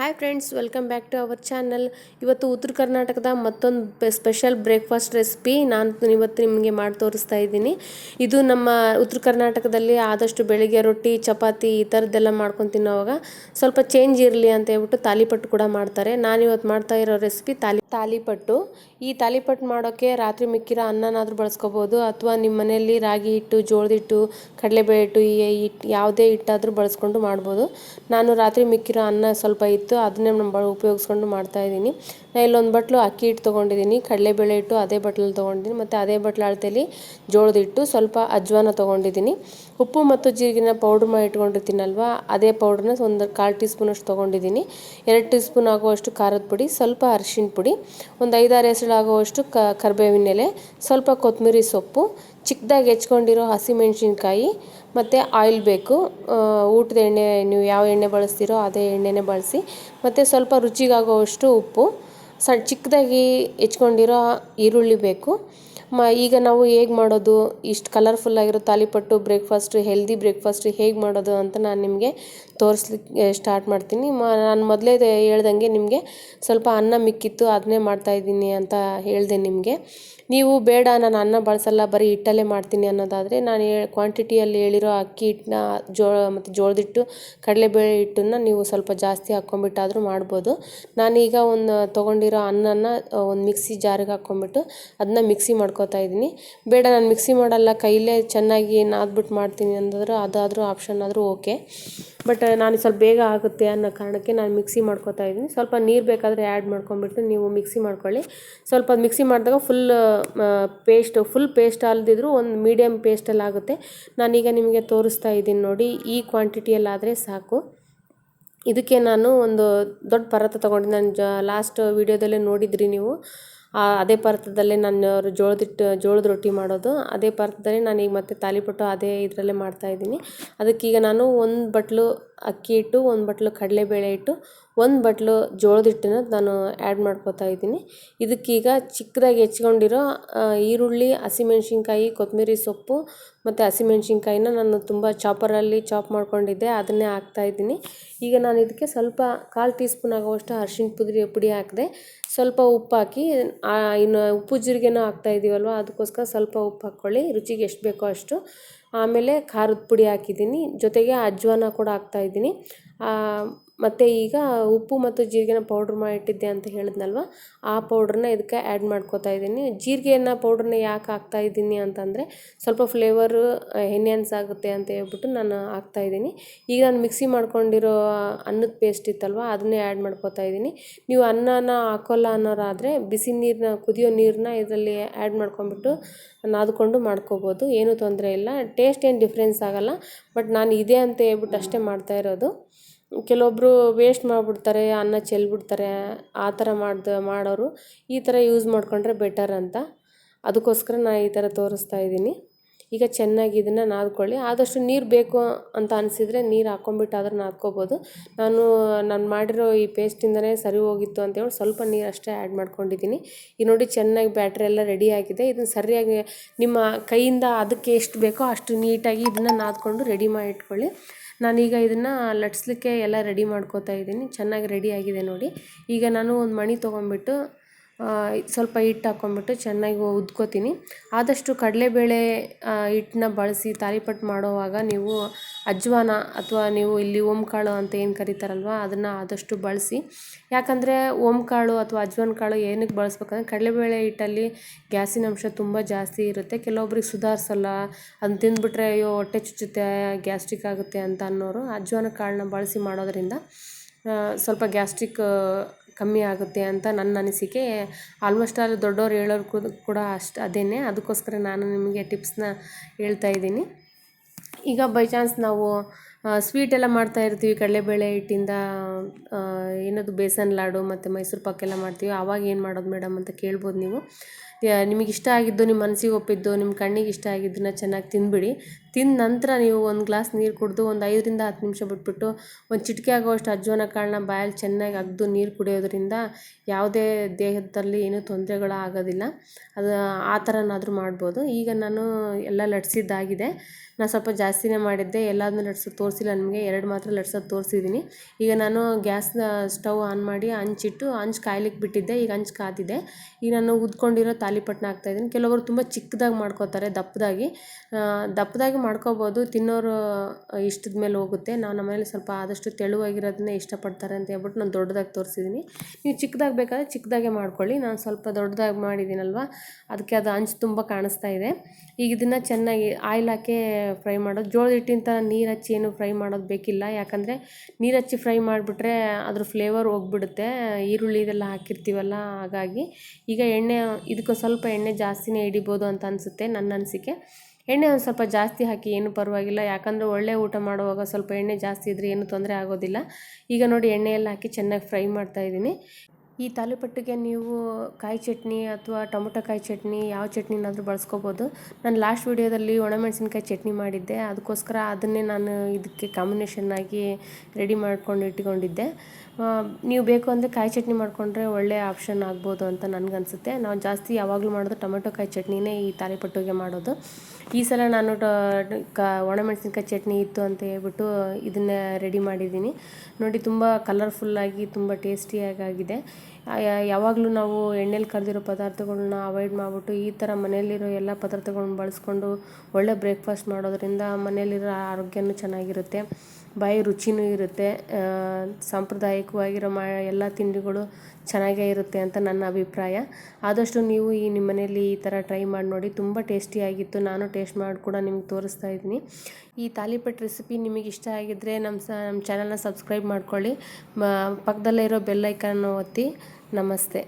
Hi friends welcome back to our channel ಇವತ್ತು ಉತ್ತರ ಕರ್ನಾಟಕದ ಮತ್ತೊಂದು ಸ್ಪೆಷಲ್ ಬ್ರೇಕ್ಫಾಸ್ಟ್ ರೆಸಿಪಿ ನಾನು ಇವತ್ತು ನಿಮಗೆ ಮಾಡಿ ತೋರಿಸ್ತಾ ಇದ್ದೀನಿ. ಇದು ನಮ್ಮ ಉತ್ತರ ಕರ್ನಾಟಕದಲ್ಲಿ ಆದಷ್ಟು ಬೆಳಿಗ್ಗೆ ರೊಟ್ಟಿ, ಚಪಾತಿ ಈ ಥರದ್ದೆಲ್ಲ ಮಾಡ್ಕೊಂಡು ತಿನ್ನೋವಾಗ ಸ್ವಲ್ಪ ಚೇಂಜ್ ಇರಲಿ ಅಂತ ಹೇಳ್ಬಿಟ್ಟು ತಾಲಿಪಟ್ಟು ಕೂಡ ಮಾಡ್ತಾರೆ. ನಾನು ಇವತ್ತು ಮಾಡ್ತಾ ಇರೋ ರೆಸಿಪಿ ತಾಲಿ ತಾಲಿಪಟ್ಟು. ಈ ತಾಲಿಪಟ್ಟು ಮಾಡೋಕ್ಕೆ ರಾತ್ರಿ ಮಿಕ್ಕಿರೋ ಅನ್ನನಾದರೂ ಬಳಸ್ಕೋಬೋದು ಅಥವಾ ನಿಮ್ಮ ಮನೆಯಲ್ಲಿ ರಾಗಿ ಹಿಟ್ಟು, ಜೋಳದ ಹಿಟ್ಟು ಕಡಲೆಬೇಳೆ ಹಿಟ್ಟು ಈ ಹಿಟ್ಟು ಯಾವುದೇ ಹಿಟ್ಟಾದರೂ ಬಳಸ್ಕೊಂಡು ಮಾಡ್ಬೋದು. ನಾನು ರಾತ್ರಿ ಮಿಕ್ಕಿರೋ ಅನ್ನ ಸ್ವಲ್ಪ ಇತ್ತು, ಅದನ್ನೇ ನಮ್ಮ ಉಪಯೋಗಿಸ್ಕೊಂಡು ಮಾಡ್ತಾಯಿದ್ದೀನಿ ನಾನು ಇಲ್ಲೊಂದು ಬಟ್ಲು ಅಕ್ಕಿ ಹಿಟ್ಟು ತೊಗೊಂಡಿದ್ದೀನಿ ಕಡಲೆಬೇಳೆ ಹಿಟ್ಟು ಅದೇ ಬಟ್ಲಲ್ಲಿ ತೊಗೊಂಡಿದ್ದೀನಿ, ಮತ್ತು ಅದೇ ಬಟ್ಲು ಅಳತೆಯಲ್ಲಿ ಜೋಳದ ಹಿಟ್ಟು, ಸ್ವಲ್ಪ ಅಜ್ವಾನ ತೊಗೊಂಡಿದ್ದೀನಿ. ಉಪ್ಪು ಮತ್ತು ಜೀರಿಗೆನ ಪೌಡ್ರ್ ಮಾಡಿ ಇಟ್ಕೊಂಡಿರ್ತೀನಲ್ವ, ಅದೇ ಪೌಡ್ರನ್ನ ಒಂದು ಕಾಲು ಟೀ ಸ್ಪೂನಷ್ಟು ತೊಗೊಂಡಿದ್ದೀನಿ. ಎರಡು ಟೀ ಸ್ಪೂನ್ ಆಗುವಷ್ಟು ಖಾರದ ಪುಡಿ, ಸ್ವಲ್ಪ ಅರಿಶಿನ ಪುಡಿ, ಒಂದು ಐದಾರು ಹೆಸರು ಆಗುವಷ್ಟು ಕ ಕರಿಬೇವಿನ ಎಲೆ ಸ್ವಲ್ಪ ಕೊತ್ತಂಬರಿ ಸೊಪ್ಪು, ಚಿಕ್ಕದಾಗಿ ಹೆಚ್ಕೊಂಡಿರೋ ಹಸಿಮೆಣಸಿನ್ಕಾಯಿ, ಮತ್ತು ಆಯಿಲ್ ಬೇಕು. ಊಟದ ಎಣ್ಣೆ, ನೀವು ಯಾವ ಎಣ್ಣೆ ಬಳಸ್ತೀರೋ ಅದೇ ಎಣ್ಣೆನೇ ಬಳಸಿ. ಮತ್ತು ಸ್ವಲ್ಪ ರುಚಿಗಾಗುವಷ್ಟು ಉಪ್ಪು. ಸಣ್ಣ ಚಿಕ್ಕದಾಗಿ ಹೆಚ್ಕೊಂಡಿರೋ ಈರುಳ್ಳಿ ಬೇಕು. ಮ, ಈಗ ನಾವು ಹೇಗೆ ಮಾಡೋದು? ಇಷ್ಟು ಕಲರ್ಫುಲ್ಲಾಗಿರೋ ತಾಲಿಪಟ್ಟು ಬ್ರೇಕ್ಫಾಸ್ಟ್ ಹೆಲ್ದಿ ಬ್ರೇಕ್ಫಾಸ್ಟ್ ಹೇಗೆ ಮಾಡೋದು ಅಂತ ನಾನು ನಿಮಗೆ ತೋರಿಸ್ಲಿಕ್ಕೆ ಸ್ಟಾರ್ಟ್ ಮಾಡ್ತೀನಿ. ಮ, ನಾನು ಮೊದಲೇ ಹೇಳ್ದಂಗೆ ನಿಮಗೆ ಸ್ವಲ್ಪ ಅನ್ನ ಮಿಕ್ಕಿತ್ತು ಅದನ್ನೇ ಮಾಡ್ತಾಯಿದ್ದೀನಿ ಅಂತ ಹೇಳಿದೆ ನಿಮಗೆ. ನೀವು ಬೇಡ, ನಾನು ಅನ್ನ ಬಳಸಲ್ಲ, ಬರೀ ಹಿಟ್ಟಲ್ಲೇ ಮಾಡ್ತೀನಿ ಅನ್ನೋದಾದರೆ ನಾನು ಹೇಳಿ ಕ್ವಾಂಟಿಟಿಯಲ್ಲಿ ಹೇಳಿರೋ ಅಕ್ಕಿ ಹಿಟ್ಟನ್ನ ಜೋಳ ಮತ್ತು ಜೋಳದ ಹಿಟ್ಟು ಕಡಲೆಬೇಳೆ ಹಿಟ್ಟನ್ನು ನೀವು ಸ್ವಲ್ಪ ಜಾಸ್ತಿ ಹಾಕ್ಕೊಂಬಿಟ್ಟಾದರೂ ಮಾಡ್ಬೋದು. ನಾನೀಗ ಒಂದು ತೊಗೊಂಡಿರೋ ಅನ್ನನ ಒಂದು ಮಿಕ್ಸಿ ಜಾರಿಗೆ ಹಾಕ್ಕೊಂಬಿಟ್ಟು ಅದನ್ನ ಮಿಕ್ಸಿ ಮಾಡ್ಕೊತಾ ಇದ್ದೀನಿ. ಬೇಡ, ನಾನು ಮಿಕ್ಸಿ ಮಾಡಲ್ಲ. ಕೈಲೇ ಚೆನ್ನಾಗಿ ನಾದ್ಬಿಟ್ಟು ಮಾಡ್ತೀನಿ ಅಂದಾದ್ರೂ ಅದಾದರೂ ಆಪ್ಷನ್ ಆದರೂ ಓಕೆ ಬಟ್ ನಾನು ಸ್ವಲ್ಪ ಬೇಗ ಆಗುತ್ತೆ ಅನ್ನೋ ಕಾರಣಕ್ಕೆ ನಾನು ಮಿಕ್ಸಿ ಮಾಡ್ಕೋತಾ ಇದ್ದೀನಿ. ಸ್ವಲ್ಪ ನೀರು ಬೇಕಾದರೆ ಆ್ಯಡ್ ಮಾಡ್ಕೊಂಬಿಟ್ಟು ನೀವು ಮಿಕ್ಸಿ ಮಾಡ್ಕೊಳ್ಳಿ. ಸ್ವಲ್ಪ ಮಿಕ್ಸಿ ಮಾಡಿದಾಗ ಫುಲ್ ಪೇಸ್ಟ್ ಫುಲ್ ಪೇಸ್ಟ್ ಅಲ್ದಿದ್ರು ಒಂದು ಮೀಡಿಯಮ್ ಪೇಸ್ಟಲ್ಲಿ ಆಗುತ್ತೆ. ನಾನೀಗ ನಿಮಗೆ ತೋರಿಸ್ತಾ ಇದ್ದೀನಿ ನೋಡಿ. ಈ ಕ್ವಾಂಟಿಟಿಯಲ್ಲಾದರೆ ಸಾಕು. ಇದಕ್ಕೆ ನಾನು ಒಂದು ದೊಡ್ಡ ಪರತ ತೊಗೊಂಡು ನಾನು ಜ ಲಾಸ್ಟ್ ವೀಡಿಯೋದಲ್ಲೇ ನೋಡಿದ್ರಿ ನೀವು. ಅದೇ ಪರ್ವತದಲ್ಲೇ ನಾನು ಜೋಳದ ಹಿಟ್ಟು, ಜೋಳದ ರೊಟ್ಟಿ ಮಾಡೋದು, ಅದೇ ಪಾತ್ರೆದಲ್ಲಿ ನಾನು ಈಗ ಮತ್ತೆ ತಾಲಿಪಟ್ಟು ಅದೇ ಇದರಲ್ಲೇ ಅದಕ್ಕೆ ಅದಕ್ಕೀಗ ನಾನು ಒಂದು ಬಟ್ಲು ಅಕ್ಕಿ ಹಿಟ್ಟು ಒಂದು ಬಟ್ಲು ಕಡಲೆಬೇಳೆ ಹಿಟ್ಟು ಒಂದು ಬಟ್ಲು ಜೋಳದ ಹಿಟ್ಟನ್ನ ನಾನು ಆ್ಯಡ್ ಮಾಡ್ಕೋತಾ ಇದ್ದೀನಿ. ಇದಕ್ಕೀಗ ಚಿಕ್ಕದಾಗಿ ಹೆಚ್ಕೊಂಡಿರೋ ಈರುಳ್ಳಿ, ಹಸಿಮೆಣ್ಸಿನ್ಕಾಯಿ, ಕೊತ್ತಂಬರಿ ಸೊಪ್ಪು ಮತ್ತು ಹಸಿಮೆಣ್ಸಿನ್ಕಾಯಿನ ನಾನು ತುಂಬ ಚಾಪರಲ್ಲಿ ಚಾಪ್ ಮಾಡ್ಕೊಂಡಿದ್ದೆ, ಅದನ್ನೇ ಹಾಕ್ತಾ ಇದ್ದೀನಿ. ಈಗ ನಾನು ಇದಕ್ಕೆ ಸ್ವಲ್ಪ ಕಾಲು ಟೀ ಸ್ಪೂನ್ ಆಗುವಷ್ಟು ಅರ್ಶಿಣ ಪುಡಿ ಪುಡಿ ಹಾಕಿದೆ ಸ್ವಲ್ಪ ಉಪ್ಪು ಹಾಕಿ ಇನ್ನು ಉಪ್ಪು ಜೀರಿಗೆನೂ ಹಾಕ್ತಾ ಇದ್ದೀವಲ್ವ ಅದಕ್ಕೋಸ್ಕರ ಸ್ವಲ್ಪ ಉಪ್ಪು ಹಾಕ್ಕೊಳ್ಳಿ. ರುಚಿಗೆ ಎಷ್ಟು ಬೇಕೋ ಅಷ್ಟು. ಆಮೇಲೆ ಖಾರದ ಪುಡಿ ಹಾಕಿದ್ದೀನಿ. ಜೊತೆಗೆ ಅಜ್ವಾನ ಕೂಡ ಹಾಕ್ತಾ ಇದ್ದೀನಿ ಮತ್ತು ಈಗ ಉಪ್ಪು ಮತ್ತು ಜೀರಿಗೆನ ಪೌಡ್ರ್ ಮಾಡಿಟ್ಟಿದ್ದೆ ಅಂತ ಹೇಳಿದ್ನಲ್ವ? ಆ ಪೌಡ್ರನ್ನ ಇದಕ್ಕೆ ಆ್ಯಡ್ ಮಾಡ್ಕೋತಾ ಇದ್ದೀನಿ. ಜೀರಿಗೆನ ಪೌಡ್ರನ್ನ ಯಾಕೆ ಹಾಕ್ತಾ ಇದ್ದೀನಿ ಅಂತಂದರೆ ಸ್ವಲ್ಪ ಫ್ಲೇವರು ಎನ್ಹ್ಯಾನ್ಸ್ ಆಗುತ್ತೆ ಅಂತ ಹೇಳ್ಬಿಟ್ಟು ನಾನು ಹಾಕ್ತಾ ಇದ್ದೀನಿ. ಈಗ ನಾನು ಮಿಕ್ಸಿ ಮಾಡ್ಕೊಂಡಿರೋ ಅನ್ನದ ಪೇಸ್ಟ್ ಇತ್ತಲ್ವ, ಅದನ್ನೇ ಆ್ಯಡ್ ಮಾಡ್ಕೊತಾ ಇದ್ದೀನಿ. ನೀವು ಅನ್ನನ ಹಾಕೋಲ್ಲ ಅನ್ನೋರಾದರೆ ಬಿಸಿ ನೀರನ್ನ ಕುದಿಯೋ ನೀರನ್ನ ಇದರಲ್ಲಿ ಆ್ಯಡ್ ಮಾಡ್ಕೊಂಬಿಟ್ಟು ನಾದ್ಕೊಂಡು ಮಾಡ್ಕೋಬೋದು. ಏನೂ ತೊಂದರೆ ಇಲ್ಲ. ಟೇಸ್ಟ್ ಏನು ಡಿಫ್ರೆನ್ಸ್ ಆಗಲ್ಲ. ಬಟ್ ನಾನು ಇದೆ ಅಂತ ಹೇಳ್ಬಿಟ್ಟು ಅಷ್ಟೇ ಮಾಡ್ತಾ ಇರೋದು. ಕೆಲವೊಬ್ಬರು ವೇಸ್ಟ್ ಮಾಡಿಬಿಡ್ತಾರೆ, ಅನ್ನ ಚೆಲ್ಬಿಡ್ತಾರೆ, ಆ ಥರ ಮಾಡ್ದ, ಮಾಡೋರು ಈ ಥರ ಯೂಸ್ ಮಾಡಿಕೊಂಡ್ರೆ ಬೆಟರ್ ಅಂತ. ಅದಕ್ಕೋಸ್ಕರ ನಾನು ಈ ಥರ ತೋರಿಸ್ತಾ ಇದ್ದೀನಿ. ಈಗ ಚೆನ್ನಾಗಿ ಇದನ್ನು ನಾದ್ಕೊಳ್ಳಿ. ಆದಷ್ಟು ನೀರು ಬೇಕು ಅಂತ ಅನಿಸಿದರೆ ನೀರು ಹಾಕ್ಕೊಂಬಿಟ್ಟಾದ್ರೂ ನಾದ್ಕೋಬೋದು. ನಾನು ನಾನು ಮಾಡಿರೋ ಈ ಪೇಸ್ಟಿಂದನೇ ಸರಿ ಹೋಗಿತ್ತು ಅಂತೇಳಿ ಸ್ವಲ್ಪ ನೀರು ಅಷ್ಟೇ ಆ್ಯಡ್ ಮಾಡ್ಕೊಂಡಿದ್ದೀನಿ. ಈಗ ನೋಡಿ ಚೆನ್ನಾಗಿ ಬ್ಯಾಟ್ರಿ ಎಲ್ಲ ರೆಡಿ ಆಗಿದೆ. ಇದನ್ನು ಸರಿಯಾಗಿ ನಿಮ್ಮ ಕೈಯಿಂದ ಅದಕ್ಕೆ ಎಷ್ಟು ಬೇಕೋ ಅಷ್ಟು ನೀಟಾಗಿ ಇದನ್ನು ನಾದ್ಕೊಂಡು ರೆಡಿ ಮಾಡಿ ಇಟ್ಕೊಳ್ಳಿ ನಾನೀಗ ಇದನ್ನು ಲಟ್ಸ್ಲಿಕ್ಕೆ ಎಲ್ಲ ರೆಡಿ ಮಾಡ್ಕೋತಾ ಇದ್ದೀನಿ. ಚೆನ್ನಾಗಿ ರೆಡಿ ಆಗಿದೆ ನೋಡಿ. ಈಗ ನಾನು ಒಂದು ಮಣಿ ತೊಗೊಂಬಿಟ್ಟು ಸ್ವಲ್ಪ ಹಿಟ್ಟು ಹಾಕ್ಕೊಂಬಿಟ್ಟು ಚೆನ್ನಾಗಿ ಉದ್ಕೋತೀನಿ. ಆದಷ್ಟು ಕಡಲೆಬೇಳೆ ಹಿಟ್ಟನ್ನ ಬಳಸಿ ತಾಲಿಪಟ್ಟು ಮಾಡೋವಾಗ ನೀವು ಅಜ್ವಾನ ಅಥವಾ ನೀವು ಇಲ್ಲಿ ಓಂಕಾಳು ಅಂತ ಏನು ಕರೀತಾರಲ್ವ, ಅದನ್ನು ಆದಷ್ಟು ಬಳಸಿ. ಯಾಕಂದರೆ ಓಂಕಾಳು ಅಥವಾ ಅಜ್ವಾನ ಕಾಳು ಏನಕ್ಕೆ ಬಳಸ್ಬೇಕಂದ್ರೆ ಕಡಲೆಬೇಳೆ ಹಿಟ್ಟಲ್ಲಿ ಗ್ಯಾಸಿನ ಅಂಶ ತುಂಬ ಜಾಸ್ತಿ ಇರುತ್ತೆ. ಕೆಲವೊಬ್ರಿಗೆ ಸುಧಾರಿಸಲ್ಲ, ಅದನ್ನ ತಿಂದುಬಿಟ್ರೆ ಅಯ್ಯೋ ಹೊಟ್ಟೆ ಚುಚ್ಚುತ್ತೆ, ಗ್ಯಾಸ್ಟ್ರಿಕ್ ಆಗುತ್ತೆ ಅಂತ ಅನ್ನೋರು ಅಜ್ವಾನ ಕಾಳನ್ನ ಬಳಸಿ ಮಾಡೋದ್ರಿಂದ ಸ್ವಲ್ಪ ಗ್ಯಾಸ್ಟ್ರಿಕ್ ಕಮ್ಮಿ ಆಗುತ್ತೆ ಅಂತ ನನ್ನ ಅನಿಸಿಕೆ. ಆಲ್ಮೋಸ್ಟ್ ಆಲ್ ದೊಡ್ಡವ್ರು ಹೇಳೋರು ಕೂಡ- ಕೂಡ ಅಷ್ಟು ಅದೇನೆ. ಅದಕ್ಕೋಸ್ಕರ ನಾನು ನಿಮಗೆ ಟಿಪ್ಸ್ನ ಹೇಳ್ತಾ ಇದ್ದೀನಿ. ಈಗ ಬೈ ಚಾನ್ಸ್ ನಾವು ಸ್ವೀಟ್ ಎಲ್ಲ ಮಾಡ್ತಾ ಇರ್ತೀವಿ. ಕಡಲೆಬೇಳೆ ಹಿಟ್ಟಿಂದ ಏನದು, ಬೇಸನ್ ಲಾಡು ಮತ್ತು ಮೈಸೂರು ಪಾಕ್ ಎಲ್ಲ ಮಾಡ್ತೀವಿ. ಆವಾಗ ಏನು ಮಾಡೋದು ಮೇಡಮ್ ಅಂತ ಕೇಳ್ಬೋದು ನೀವು. ನಿಮಗೆ ಇಷ್ಟ ಆಗಿದ್ದು, ನಿಮ್ಮ ಮನಸ್ಸಿಗೆ ಒಪ್ಪಿದ್ದು, ನಿಮ್ಮ ಕಣ್ಣಿಗೆ ಇಷ್ಟ ಆಗಿದ್ದನ್ನ ಚೆನ್ನಾಗಿ ತಿಂದ್ಬಿಡಿ ತಿಂದ ನಂತರ ನೀವು ಒಂದು ಗ್ಲಾಸ್ ನೀರು ಕುಡಿದು ಒಂದು ಐದರಿಂದ ಹತ್ತು ನಿಮಿಷ ಬಿಟ್ಬಿಟ್ಟು ಒಂದು ಚಿಟಿಕೆ ಆಗುವಷ್ಟು ಅಜ್ವಾನ ಕಾಳನ್ನ ಬಾಯಲ್ಲಿ ಚೆನ್ನಾಗಿ ಅಗ್ದು ನೀರು ಕುಡಿಯೋದ್ರಿಂದ ಯಾವುದೇ ದೇಹದಲ್ಲಿ ಏನೂ ತೊಂದರೆಗಳು ಆಗೋದಿಲ್ಲ. ಅದು ಆ ಥರನಾದರೂ ಮಾಡ್ಬೋದು. ಈಗ ನಾನು ಎಲ್ಲ ಲಟ್ಸಿದ್ದಾಗಿದೆ. ನಾನು ಸ್ವಲ್ಪ ಜಾಸ್ತಿನೇ ಮಾಡಿದ್ದೆ. ಎಲ್ಲದನ್ನೂ ಲಟ್ಸೋದು ತೋರಿಸಿಲ್ಲ ನಿಮಗೆ. ಎರಡು ಮಾತ್ರ ಲಟ್ಸೋದು ತೋರಿಸಿದ್ದೀನಿ. ಈಗ ನಾನು ಗ್ಯಾಸ್ನ ಸ್ಟವ್ ಆನ್ ಮಾಡಿ ಹಂಚಿಟ್ಟು ಹಂಚು ಕಾಯ್ಲಿಕ್ಕೆ ಬಿಟ್ಟಿದ್ದೆ. ಈಗ ಹಂಚು ಕಾದಿದೆ. ಈಗ ನಾನು ಉದ್ಕೊಂಡಿರೋ ತಾಲಿಪಟ್ಟನ್ನ ಹಾಕ್ತಾಯಿದ್ದೀನಿ ಕೆಲವರು ತುಂಬ ಚಿಕ್ಕದಾಗಿ ಮಾಡ್ಕೋತಾರೆ ದಪ್ಪದಾಗಿ. ದಪ್ಪದಾಗಿ ಮಾಡ್ಕೋಬೋದು, ತಿನ್ನೋರು ಇಷ್ಟದ ಮೇಲೆ ಹೋಗುತ್ತೆ. ನಾವು ನಮ್ಮನೇಲಿ ಸ್ವಲ್ಪ ಆದಷ್ಟು ತೆಳುವಾಗಿರೋದನ್ನೇ ಇಷ್ಟಪಡ್ತಾರೆ ಅಂತ ಹೇಳ್ಬಿಟ್ಟು ನಾನು ದೊಡ್ಡದಾಗಿ ತೋರಿಸಿದ್ದೀನಿ ನೀವು ಚಿಕ್ಕದಾಗಿ ಬೇಕಾದ್ರೆ ಚಿಕ್ಕದಾಗೆ ಮಾಡ್ಕೊಳ್ಳಿ. ನಾನು ಸ್ವಲ್ಪ ದೊಡ್ಡದಾಗಿ ಮಾಡಿದ್ದೀನಲ್ವ ಅದಕ್ಕೆ ಅದು ಅಂಚು ತುಂಬ ಕಾಣಿಸ್ತಾ ಇದೆ. ಈಗ ಇದನ್ನು ಚೆನ್ನಾಗಿ ಆಯಿಲ್ ಹಾಕಿ ಫ್ರೈ ಮಾಡೋದು. ಜೋಳದ ಹಿಟ್ಟಿನ ಥರ ನೀರು ಹಚ್ಚಿ ಏನು ಫ್ರೈ ಮಾಡೋದು ಬೇಕಿಲ್ಲ. ಯಾಕಂದರೆ ನೀರು ಹಚ್ಚಿ ಫ್ರೈ ಮಾಡಿಬಿಟ್ರೆ ಅದ್ರ ಫ್ಲೇವರ್ ಹೋಗ್ಬಿಡುತ್ತೆ. ಈರುಳ್ಳಿ ಇದೆಲ್ಲ ಹಾಕಿರ್ತೀವಲ್ಲ, ಹಾಗಾಗಿ ಈಗ ಎಣ್ಣೆ ಇದಕ್ಕೆ ಸ್ವಲ್ಪ ಎಣ್ಣೆ ಜಾಸ್ತಿನೇ ಹಿಡಿಬೋದು ಅಂತ ಅನಿಸುತ್ತೆ ನನ್ನ ಅನಿಸಿಕೆ. ಎಣ್ಣೆ ಒಂದು ಸ್ವಲ್ಪ ಜಾಸ್ತಿ ಹಾಕಿ ಏನು ಪರವಾಗಿಲ್ಲ, ಯಾಕಂದರೆ ಒಳ್ಳೆ ಊಟ ಮಾಡುವಾಗ ಸ್ವಲ್ಪ ಎಣ್ಣೆ ಜಾಸ್ತಿ ಇದ್ದರೆ ಏನು ತೊಂದರೆ ಆಗೋದಿಲ್ಲ. ಈಗ ನೋಡಿ ಎಣ್ಣೆ ಎಲ್ಲ ಹಾಕಿ ಚೆನ್ನಾಗಿ ಫ್ರೈ ಮಾಡ್ತಾ ಇದ್ದೀನಿ. ಈ ತಾಲಿಪಟ್ಟಿಗೆ ನೀವು ಕಾಯಿ ಚಟ್ನಿ ಅಥವಾ ಟೊಮೊಟೊ ಕಾಯಿ ಚಟ್ನಿ ಯಾವ ಚಟ್ನಿನಾದರೂ ಬಳಸ್ಕೋಬೋದು. ನಾನು ಲಾಸ್ಟ್ ವೀಡಿಯೋದಲ್ಲಿ ಒಣಮೆಣಸಿನ್ಕಾಯಿ ಚಟ್ನಿ ಮಾಡಿದ್ದೆ. ಅದಕ್ಕೋಸ್ಕರ ಅದನ್ನೇ ನಾನು ಇದಕ್ಕೆ ಕಾಂಬಿನೇಷನ್ ಆಗಿ ರೆಡಿ ಮಾಡ್ಕೊಂಡು ಇಟ್ಕೊಂಡಿದ್ದೆ. ನೀವು ಬೇಕು ಅಂದರೆ ಕಾಯಿ ಚಟ್ನಿ ಮಾಡಿಕೊಂಡ್ರೆ ಒಳ್ಳೆಯ ಆಪ್ಷನ್ ಆಗ್ಬೋದು ಅಂತ ನನಗನ್ಸುತ್ತೆ. ನಾವು ಜಾಸ್ತಿ ಯಾವಾಗಲೂ ಮಾಡೋದು ಟೊಮೆಟೊ ಕಾಯಿ ಚಟ್ನಿನೇ ಈ ತಾಲಿಪಟ್ಟಿಗೆ ಮಾಡೋದು. ಈ ಸಲ ನಾನು ಕ, ಒಣಮೆಣಸಿನ್ಕಾಯಿ ಚಟ್ನಿ ಇತ್ತು ಅಂತ ಹೇಳ್ಬಿಟ್ಟು ಇದನ್ನು ರೆಡಿ ಮಾಡಿದ್ದೀನಿ. ನೋಡಿ, ತುಂಬ ಕಲರ್ಫುಲ್ಲಾಗಿ ತುಂಬ ಟೇಸ್ಟಿಯಾಗಿ ಆಗಿದೆ ಯಾವಾಗಲೂ ನಾವು ಎಣ್ಣೆಲಿ ಕರೆದಿರೋ ಪದಾರ್ಥಗಳನ್ನ ಅವಾಯ್ಡ್ ಮಾಡಿಬಿಟ್ಟು ಈ ಥರ ಮನೆಯಲ್ಲಿರೋ ಎಲ್ಲ ಪದಾರ್ಥಗಳನ್ನ ಬಳಸ್ಕೊಂಡು ಒಳ್ಳೆ ಬ್ರೇಕ್ಫಾಸ್ಟ್ ಮಾಡೋದ್ರಿಂದ ಮನೆಯಲ್ಲಿರೋ ಆರೋಗ್ಯನೂ ಚೆನ್ನಾಗಿರುತ್ತೆ. ಬಾಯಿ ರುಚಿನೂ ಇರುತ್ತೆ ಸಾಂಪ್ರದಾಯಿಕವಾಗಿರೋ ಮಾ, ಎಲ್ಲ ತಿಂಡಿಗಳು ಚೆನ್ನಾಗೇ ಇರುತ್ತೆ ಅಂತ ನನ್ನ ಅಭಿಪ್ರಾಯ. ಆದಷ್ಟು ನೀವು ಈ ನಿಮ್ಮ ಮನೆಯಲ್ಲಿ ಈ ಥರ ಟ್ರೈ ಮಾಡಿ ನೋಡಿ, ತುಂಬ ಟೇಸ್ಟಿಯಾಗಿತ್ತು ನಾನು ಟೇಸ್ಟ್ ಮಾಡಿ ಕೂಡ ನಿಮ್ಗೆ ತೋರಿಸ್ತಾ ಇದ್ದೀನಿ. ಈ ತಾಲಿಪಟ್ ರೆಸಿಪಿ ನಿಮಗೆ ಇಷ್ಟ ಆಗಿದ್ದರೆ ನಮ್ಮ ಸ, ನಮ್ಮ ಚಾನಲ್ನ ಸಬ್ಸ್ಕ್ರೈಬ್ ಮಾಡ್ಕೊಳ್ಳಿ. ಪಕ್ಕದಲ್ಲೇ ಇರೋ ಬೆಲ್ಲೈಕನ್ನು ಒತ್ತಿ ನಮಸ್ತೆ.